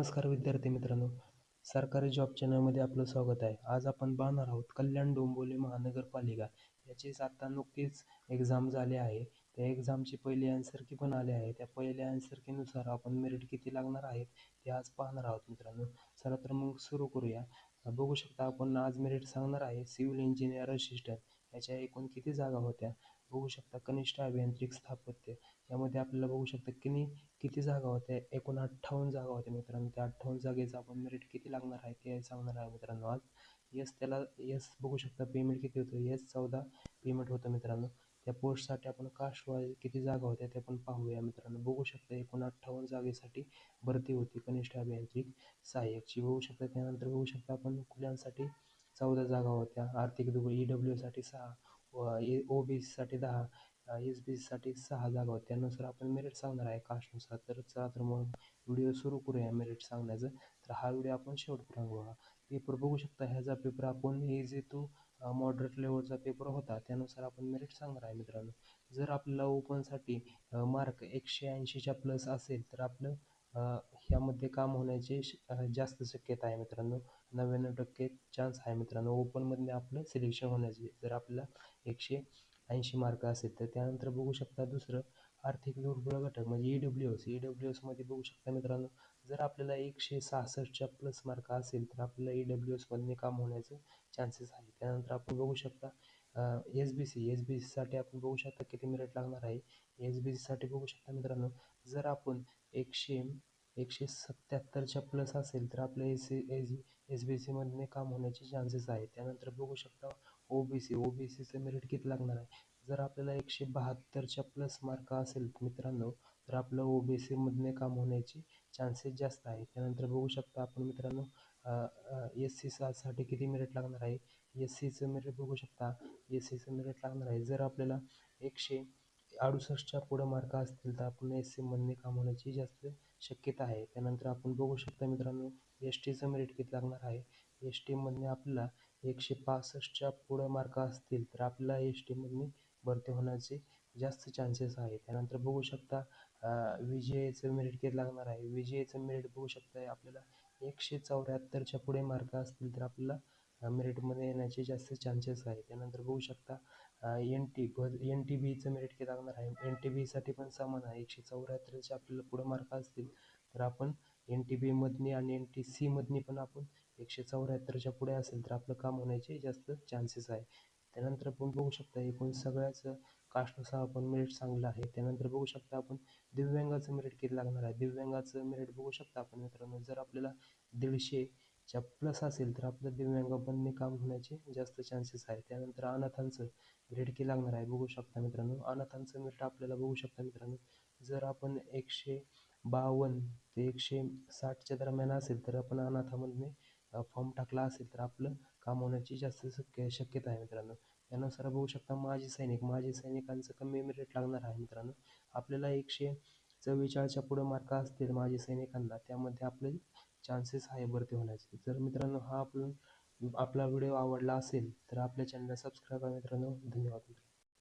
नमस्कार विद्यार्थी मित्रांनो सरकारी जॉब चॅनलमध्ये आपलं स्वागत आहे. आज आपण पाहणार आहोत कल्याण डोंबिवली महानगरपालिका याचीच आता नुकतीच एक्झाम झाली आहे. त्या एक्झामची पहिली आन्सर की पण आले आहे. त्या पहिल्या आन्सरकीनुसार आपण मेरिट किती लागणार आहेत ते आज पाहणार आहोत मित्रांनो. चला तर मग सुरू करूया. बघू शकता आपण आज मेरिट सांगणार आहे सिव्हिल इंजिनियर असिस्टंट याच्या एकूण किती जागा होत्या? बघू शकता कनिष्ठ अभियांत्रिक स्थापत्य. यामध्ये आपल्याला बघू शकता किनी किती जागा होत्या? एकूण अठ्ठावन्न जागा होत्या मित्रांनो. त्या अठ्ठावन्न जागेचं आपण मेरिट किती लागणार आहे ते सांगणार आहे मित्रांनो आज. यस त्याला यस बघू शकता. पेमेंट किती होतं? यस चौदा पेमेंट होतं मित्रांनो. त्या पोस्टसाठी आपण कास्टवाईज किती जागा होत्या ते पण पाहूया मित्रांनो. बघू शकता एकूण अठ्ठावन्न जागेसाठी भरती होती कनिष्ठ अभियांत्रिक सहाय्यकची. बघू शकता त्यानंतर बघू शकता आपण खुल्यांसाठी चौदा जागा होत्या. आर्थिक दुबळी ई डब्ल्यूसाठी सहा. व ए ओ बी सीसाठी दहा एस बी सीसाठी सहा जागा होत्या. त्यानुसार आपण मेरिट सांगणार आहे कास्टनुसार. तर चला तर मग व्हिडिओ सुरू करूया मेरिट सांगण्याचं. तर हा व्हिडिओ आपण शेवटपर्यंत बघा. पेपर बघू शकता. ह्याचा पेपर आपण इझी टू मॉडरेट लेवलचा पेपर होता त्यानुसार आपण मेरिट सांगणार आहे मित्रांनो. जर आपल्याला ओपनसाठी मार्क एकशे ऐंशीच्या प्लस असेल तर आपलं ह्यामध्ये काम होण्याची जास्त शक्यता आहे मित्रांनो. नव्याण्णव टक्के चान्स आहे मित्रांनो. ओपनमधून आपलं सिलेक्शन होण्याचे. जर आपल्याला एकशे ऐंशी मार्क असेल तर त्यानंतर बघू शकता दुसरं आर्थिक दुर्बळ घटक म्हणजे E W S E W एसमध्ये बघू शकता मित्रांनो जर आपल्याला एकशे सहासष्टच्या प्लस मार्क असेल तर आपल्याला ई डब्ल्यू एसमधले काम होण्याचे चान्सेस आहे त्यानंतर आपण बघू शकता S B C S B सीसाठी आपण बघू शकता किती मिनिट लागणार आहे. एस बी सीसाठी बघू शकता मित्रांनो जर आपण एकशे एकशे सत्याहत्तरच्या प्लस असेल तर आपलं S C S S B सीमधनं काम होण्याचे चान्सेस आहे त्यानंतर बघू शकता O B C O B सीचं मेरिट किती लागणार आहे? जर आपल्याला एकशे बहात्तरच्या प्लस मार्क असेल मित्रांनो तर आपलं ओ बी सीमधनं काम होण्याची चान्सेस जास्त आहे त्यानंतर बघू शकता आपण मित्रांनो एस सी साठी किती मेरिट लागणार आहे? एस सीचं मेरिट बघू शकता. एस सीचं मेरिट लागणार आहे. जर आपल्याला एकशे अडुसष्टच्या पुढं मार्क असतील तर आपण एस सीमधले काम होण्याची जास्त शक्यता आहे. त्यानंतर आपण बघू शकता मित्रांनो एस टीचं मेरिट किती लागणार आहे? एस टीमधून आपल्याला एकशे पासष्टच्या पुढं मार्क असतील तर आपल्याला एस टीमधले भरती होण्याचे जास्त चान्सेस आहे. त्यानंतर बघू शकता विजयचं मेरिट किती लागणार आहे? विजयचं मेरिट बघू शकता आपल्याला एकशे चौऱ्याहत्तरच्या पुढे मार्क असतील तर आपल्याला मेरिटमध्ये येण्याचे जास्त चान्सेस आहे त्यानंतर बघू शकता N T B N T बीचं merit किती लागणार आहे? एन टी बीसाठी पण समान आहे. एकशे चौऱ्याहत्तरच्या आपल्याला पुढं मार्क असतील. तर आपण एन टी बीमधनी आणि एन टी सीमधनी पण आपण एकशे चौऱ्याहत्तरच्या पुढे असेल तर आपलं काम होण्याचे जास्त चान्सेस आहे. त्यानंतर आपण बघू शकता एकूण सगळ्याच कास्टनुसार आपण मेरिट चांगलं आहे. त्यानंतर बघू शकता आपण दिव्यांगाचं मेरिट किती लागणार आहे? दिव्यांगाचं मेरिट बघू शकता आपण मित्रांनो. जर आपल्याला दीडशे दीडशेच्या प्लस असेल तर आपलं दिव्यांग बनणे काम होण्याचे जास्त चान्सेस आहे त्यानंतर अनाथांचं भेटकी लागणार आहे बघू शकता मित्रांनो. अनाथांचं मेरिट आपल्याला बघू शकता मित्रांनो. जर आपण एकशे बावन्न ते एकशे साठच्या दरम्यान असेल तर आपण अनाथामधने फॉर्म टाकला असेल तर आपलं काम होण्याची जास्त शक्य शक्यता आहे मित्रांनो. त्यानुसार बघू शकता माजी सैनिक माजी सैनिकांचं कमी मेरिट लागणार आहे मित्रांनो. आपल्याला एकशे चव्वेचाळीसच्या पुढं मार्क असतील माजी सैनिकांना त्यामध्ये आपले चान्सेस आहे भरती होण्याचे. जर मित्रांनो हा आपण आपला व्हिडिओ आवडला असेल तर आपल्या चॅनलला सबस्क्राईब करा मित्रांनो. धन्यवाद.